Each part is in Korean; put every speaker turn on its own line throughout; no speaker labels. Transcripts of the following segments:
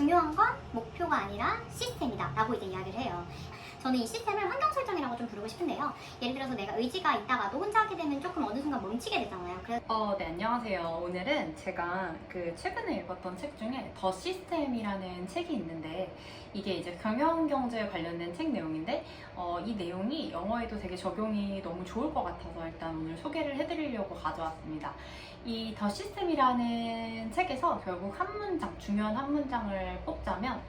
중요한 건 목표가 아니라 시스템이다 라고 이제 이야기를 해요. 저는 이 시스템을 환경 설정이라고 좀 부르고 싶은데요. 예를 들어서 내가 의지가 있다가도 혼자 하게 되면 조금 어느 순간 멈추게 되잖아요. 그래서
어, 네, 안녕하세요. 오늘은 제가 그 최근에 읽었던 책 중에 더 시스템이라는 책이 있는데 이게 이제 경영 경제에 관련된 책 내용인데 어, 이 내용이 영어에도 되게 적용이 너무 좋을 것 같아서 일단 오늘 소개를 해드리려고 가져왔습니다. 이 더 시스템이라는 책에서 결국 한 문장, 중요한 한 문장을 뽑자면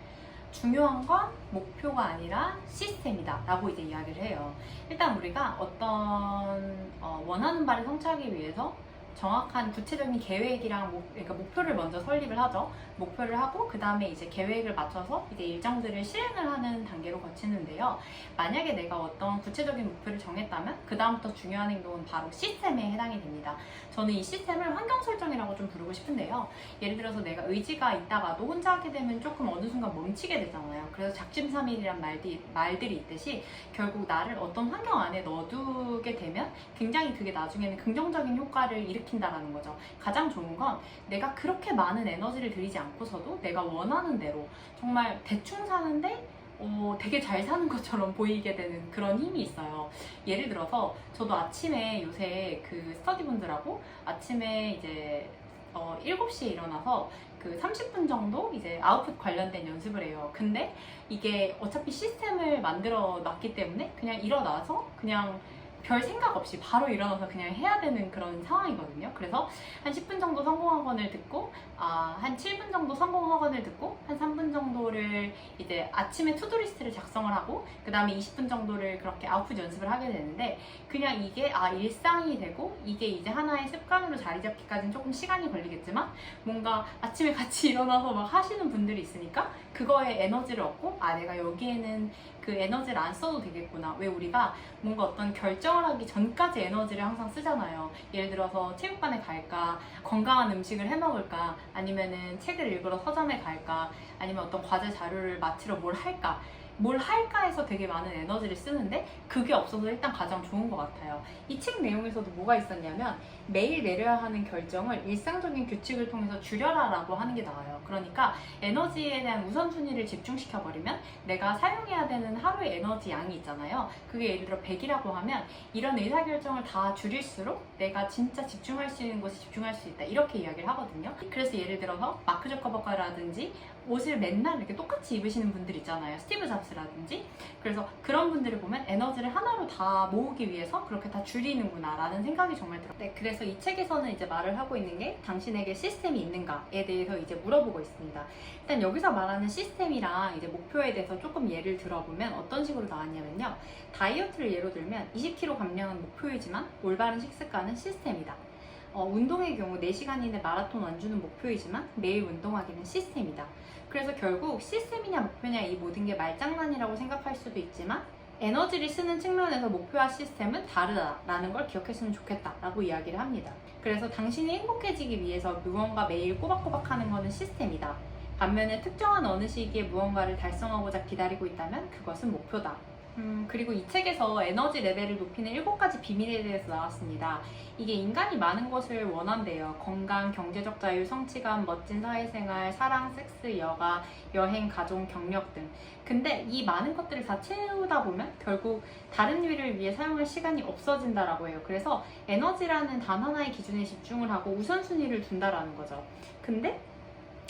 중요한 건 목표가 아니라 시스템이다 라고 이제 이야기를 해요. 일단 우리가 어떤 어, 원하는 바를 성취하기 위해서 정확한 구체적인 계획이랑 목, 그러니까 목표를 먼저 설립을 하죠. 목표를 하고 그 다음에 이제 계획을 맞춰서 이제 일정들을 실행을 하는 단계로 거치는데요. 만약에 내가 어떤 구체적인 목표를 정했다면 그 다음부터 중요한 행동은 바로 시스템에 해당이 됩니다. 저는 이 시스템을 환경 설정이라고 좀 부르고 싶은데요. 예를 들어서 내가 의지가 있다가도 혼자 하게 되면 조금 어느 순간 멈추게 되잖아요. 그래서 작심삼일이란 말들이, 말들이 있듯이 결국 나를 어떤 환경 안에 넣어두게 되면 굉장히 그게 나중에는 긍정적인 효과를 일으 킨다라는 거죠. 가장 좋은 건 내가 그렇게 많은 에너지를 들이지 않고서도 내가 원하는 대로 정말 대충 사는데 어, 되게 잘 사는 것처럼 보이게 되는 그런 힘이 있어요. 예를 들어서 저도 아침에 요새 그 스터디 분들하고 아침에 이제 어, 7시에 일어나서 그 30분 정도 이제 아웃풋 관련된 연습을 해요. 근데 이게 어차피 시스템을 만들어 놨기 때문에 그냥 일어나서 그냥 별 생각 없이 바로 일어나서 그냥 해야 되는 그런 상황이거든요. 그래서 한 10분 정도 성공 학원을 듣고, 아, 한 7분 정도 성공 학원을 듣고, 한 3분 정도를 이제 아침에 투두리스트를 작성을 하고, 그 다음에 20분 정도를 그렇게 아웃풋 연습을 하게 되는데, 그냥 이게 아, 일상이 되고, 이게 이제 하나의 습관으로 자리 잡기까지는 조금 시간이 걸리겠지만, 뭔가 아침에 같이 일어나서 막 하시는 분들이 있으니까, 그거에 에너지를 얻고, 아, 내가 여기에는 그 에너지를 안 써도 되겠구나. 왜 우리가 뭔가 어떤 결정을 하기 전까지 에너지를 항상 쓰잖아요. 예를 들어서 체육관에 갈까, 건강한 음식을 해 먹을까, 아니면은 책을 읽으러 서점에 갈까, 아니면 어떤 과제 자료를 마치러 뭘 할까. 뭘 할까 해서 되게 많은 에너지를 쓰는데 그게 없어서 일단 가장 좋은 것 같아요. 이 책 내용에서도 뭐가 있었냐면 매일 내려야 하는 결정을 일상적인 규칙을 통해서 줄여라라고 하는 게 나와요. 그러니까 에너지에 대한 우선순위를 집중시켜버리면 내가 사용해야 되는 하루의 에너지 양이 있잖아요. 그게 예를 들어 100이라고 하면 이런 의사결정을 다 줄일수록 내가 진짜 집중할 수 있는 곳에 집중할 수 있다. 이렇게 이야기를 하거든요. 그래서 예를 들어서 마크 저커버거라든지 옷을 맨날 이렇게 똑같이 입으시는 분들 있잖아요. 스티브 잡스 라든지. 그래서 그런 분들을 보면 에너지를 하나로 다 모으기 위해서 그렇게 다 줄이는구나 라는 생각이 정말 들어요. 네, 그래서 이 책에서는 이제 말을 하고 있는 게 당신에게 시스템이 있는가에 대해서 이제 물어보고 있습니다. 일단 여기서 말하는 시스템이랑 이제 목표에 대해서 조금 예를 들어보면 어떤 식으로 나왔냐면요. 다이어트를 예로 들면 20kg 감량은 목표이지만 올바른 식습관은 시스템이다. 어, 운동의 경우 4시간 이내 마라톤 완주는 목표이지만 매일 운동하기는 시스템이다. 그래서 결국 시스템이냐 목표냐 이 모든 게 말장난이라고 생각할 수도 있지만 에너지를 쓰는 측면에서 목표와 시스템은 다르다라는 걸 기억했으면 좋겠다라고 이야기를 합니다. 그래서 당신이 행복해지기 위해서 무언가 매일 꼬박꼬박 하는 것은 시스템이다. 반면에 특정한 어느 시기에 무언가를 달성하고자 기다리고 있다면 그것은 목표다. 음, 그리고 이 책에서 에너지 레벨을 높이는 일곱 가지 비밀에 대해서 나왔습니다. 이게 인간이 많은 것을 원한대요. 건강, 경제적 자유, 성취감, 멋진 사회생활, 사랑, 섹스, 여가, 여행, 가족, 경력 등. 근데 이 많은 것들을 다 채우다 보면 결국 다른 일을 위해 사용할 시간이 없어진다라고 해요. 그래서 에너지라는 단 하나의 기준에 집중을 하고 우선순위를 둔다라는 거죠. 근데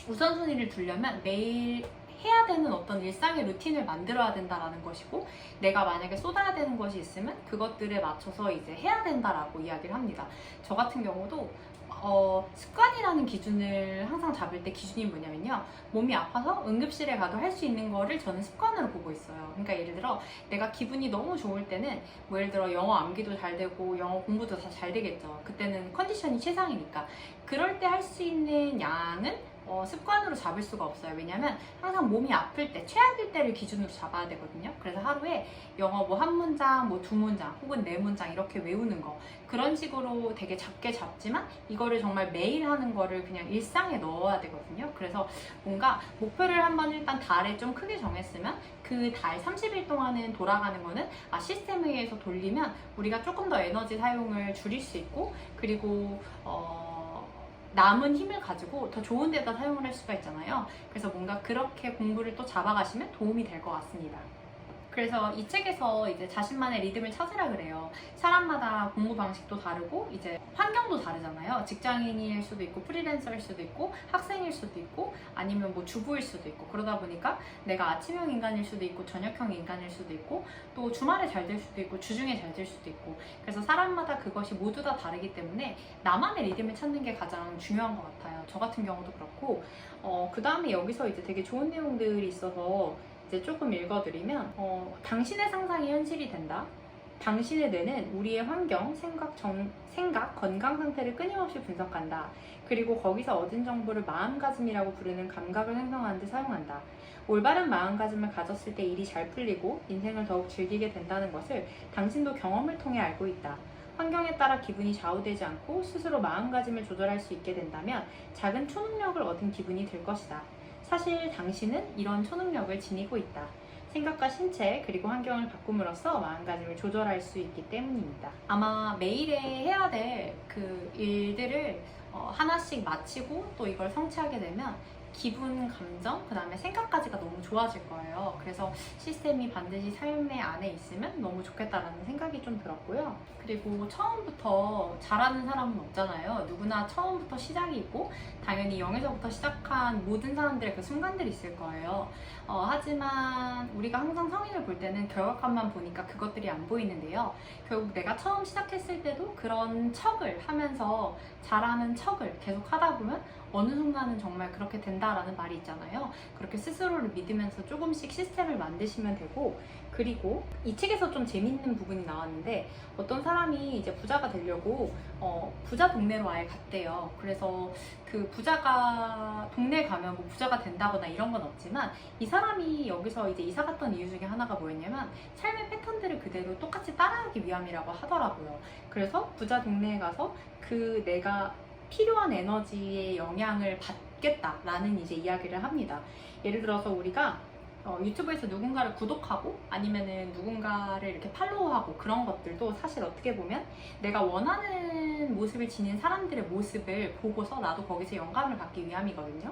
우선순위를 두려면 매일 해야 되는 어떤 일상의 루틴을 만들어야 된다라는 것이고 내가 만약에 쏟아야 되는 것이 있으면 그것들에 맞춰서 이제 해야 된다라고 이야기를 합니다. 저 같은 경우도 어, 습관이라는 기준을 항상 잡을 때 기준이 뭐냐면요. 몸이 아파서 응급실에 가도 할 수 있는 거를 저는 습관으로 보고 있어요. 그러니까 예를 들어 내가 기분이 너무 좋을 때는 뭐 예를 들어 영어 암기도 잘 되고 영어 공부도 다 잘 되겠죠. 그때는 컨디션이 최상이니까. 그럴 때 할 수 있는 양은 어, 습관으로 잡을 수가 없어요. 왜냐면 항상 몸이 아플 때, 최악일 때를 기준으로 잡아야 되거든요. 그래서 하루에 영어 뭐 한 문장, 뭐 두 문장, 혹은 네 문장 이렇게 외우는 거. 그런 식으로 되게 작게 잡지만 이거를 정말 매일 하는 거를 그냥 일상에 넣어야 되거든요. 그래서 뭔가 목표를 한번 일단 달에 좀 크게 정했으면 그 달 30일 동안은 돌아가는 거는 아, 시스템에 의해서 돌리면 우리가 조금 더 에너지 사용을 줄일 수 있고 그리고 어, 남은 힘을 가지고 더 좋은 데다 사용을 할 수가 있잖아요. 그래서 뭔가 그렇게 공부를 또 잡아가시면 도움이 될 것 같습니다. 그래서 이 책에서 이제 자신만의 리듬을 찾으라 그래요. 사람마다 공부 방식도 다르고 이제 환경도 다르잖아요. 직장인일 수도 있고 프리랜서일 수도 있고 학생일 수도 있고 아니면 뭐 주부일 수도 있고 그러다 보니까 내가 아침형 인간일 수도 있고 저녁형 인간일 수도 있고 또 주말에 잘 될 수도 있고 주중에 잘 될 수도 있고 그래서 사람마다 그것이 모두 다 다르기 때문에 나만의 리듬을 찾는 게 가장 중요한 것 같아요. 저 같은 경우도 그렇고 어, 그 다음에 여기서 이제 되게 좋은 내용들이 있어서 이제 조금 읽어드리면 어, 당신의 상상이 현실이 된다. 당신의 뇌는 우리의 환경, 생각, 정, 생각, 건강 상태를 끊임없이 분석한다. 그리고 거기서 얻은 정보를 마음가짐이라고 부르는 감각을 생성하는 데 사용한다. 올바른 마음가짐을 가졌을 때 일이 잘 풀리고 인생을 더욱 즐기게 된다는 것을 당신도 경험을 통해 알고 있다. 환경에 따라 기분이 좌우되지 않고 스스로 마음가짐을 조절할 수 있게 된다면 작은 초능력을 얻은 기분이 들 것이다. 사실 당신은 이런 초능력을 지니고 있다. 생각과 신체 그리고 환경을 바꿈으로써 마음가짐을 조절할 수 있기 때문입니다. 아마 매일에 해야 될 그 일들을 어, 하나씩 마치고 또 이걸 성취하게 되면 기분, 감정, 그 다음에 생각까지가 너무 좋아질 거예요. 그래서 시스템이 반드시 삶의 안에 있으면 너무 좋겠다라는 생각이 좀 들었고요. 그리고 처음부터 잘하는 사람은 없잖아요. 누구나 처음부터 시작이 있고, 당연히 0에서부터 시작한 모든 사람들의 그 순간들이 있을 거예요. 어, 하지만 우리가 항상 성인을 볼 때는 결과값만 보니까 그것들이 안 보이는데요. 결국 내가 처음 시작했을 때도 그런 척을 하면서 잘하는 척을 계속 하다 보면 어느 순간은 정말 그렇게 된다라는 말이 있잖아요. 그렇게 스스로를 믿으면서 조금씩 시스템을 만드시면 되고, 그리고 이 책에서 좀 재밌는 부분이 나왔는데, 어떤 사람이 이제 부자가 되려고, 어, 부자 동네로 아예 갔대요. 그래서 그 부자가, 동네 가면 뭐 부자가 된다거나 이런 건 없지만, 이 사람이 여기서 이제 이사 갔던 이유 중에 하나가 뭐였냐면, 삶의 패턴들을 그대로 똑같이 따라하기 위함이라고 하더라고요. 그래서 부자 동네에 가서 그 내가 필요한 에너지의 영향을 받겠다라는 이제 이야기를 합니다. 예를 들어서 우리가 어, 유튜브에서 누군가를 구독하고 아니면은 누군가를 이렇게 팔로우하고 그런 것들도 사실 어떻게 보면 내가 원하는 모습을 지닌 사람들의 모습을 보고서 나도 거기서 영감을 받기 위함이거든요.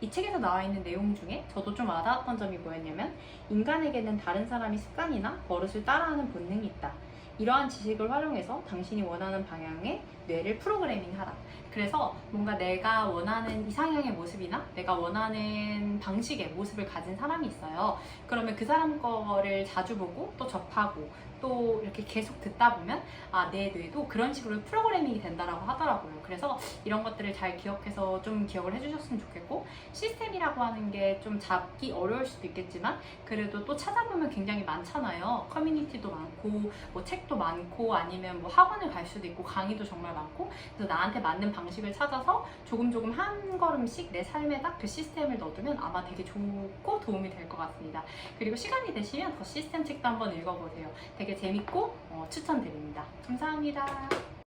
이 책에서 나와 있는 내용 중에 저도 좀 와닿았던 점이 뭐였냐면 인간에게는 다른 사람의 습관이나 버릇을 따라하는 본능이 있다. 이러한 지식을 활용해서 당신이 원하는 방향의 뇌를 프로그래밍 하라. 그래서 뭔가 내가 원하는 이상형의 모습이나 내가 원하는 방식의 모습을 가진 사람이 있어요. 그러면 그 사람 거를 자주 보고 또 접하고 또 이렇게 계속 듣다 보면 아, 내 뇌도 그런 식으로 프로그래밍이 된다라고 하더라고요. 그래서 이런 것들을 잘 기억해서 좀 기억을 해주셨으면 좋겠고 시스템이라고 하는 게 좀 잡기 어려울 수도 있겠지만 그래도 또 찾아보면 굉장히 많잖아요. 커뮤니티도 많고 뭐 책도 많고 아니면 뭐 학원을 갈 수도 있고 강의도 정말 많고 그래서 나한테 맞는 방식을 찾아서 조금 조금 한 걸음씩 내 삶에 딱 그 시스템을 넣어두면 아마 되게 좋고 도움이 될 것 같습니다. 그리고 시간이 되시면 더 시스템 책도 한번 읽어보세요. 되게 재밌고 어, 추천드립니다. 감사합니다.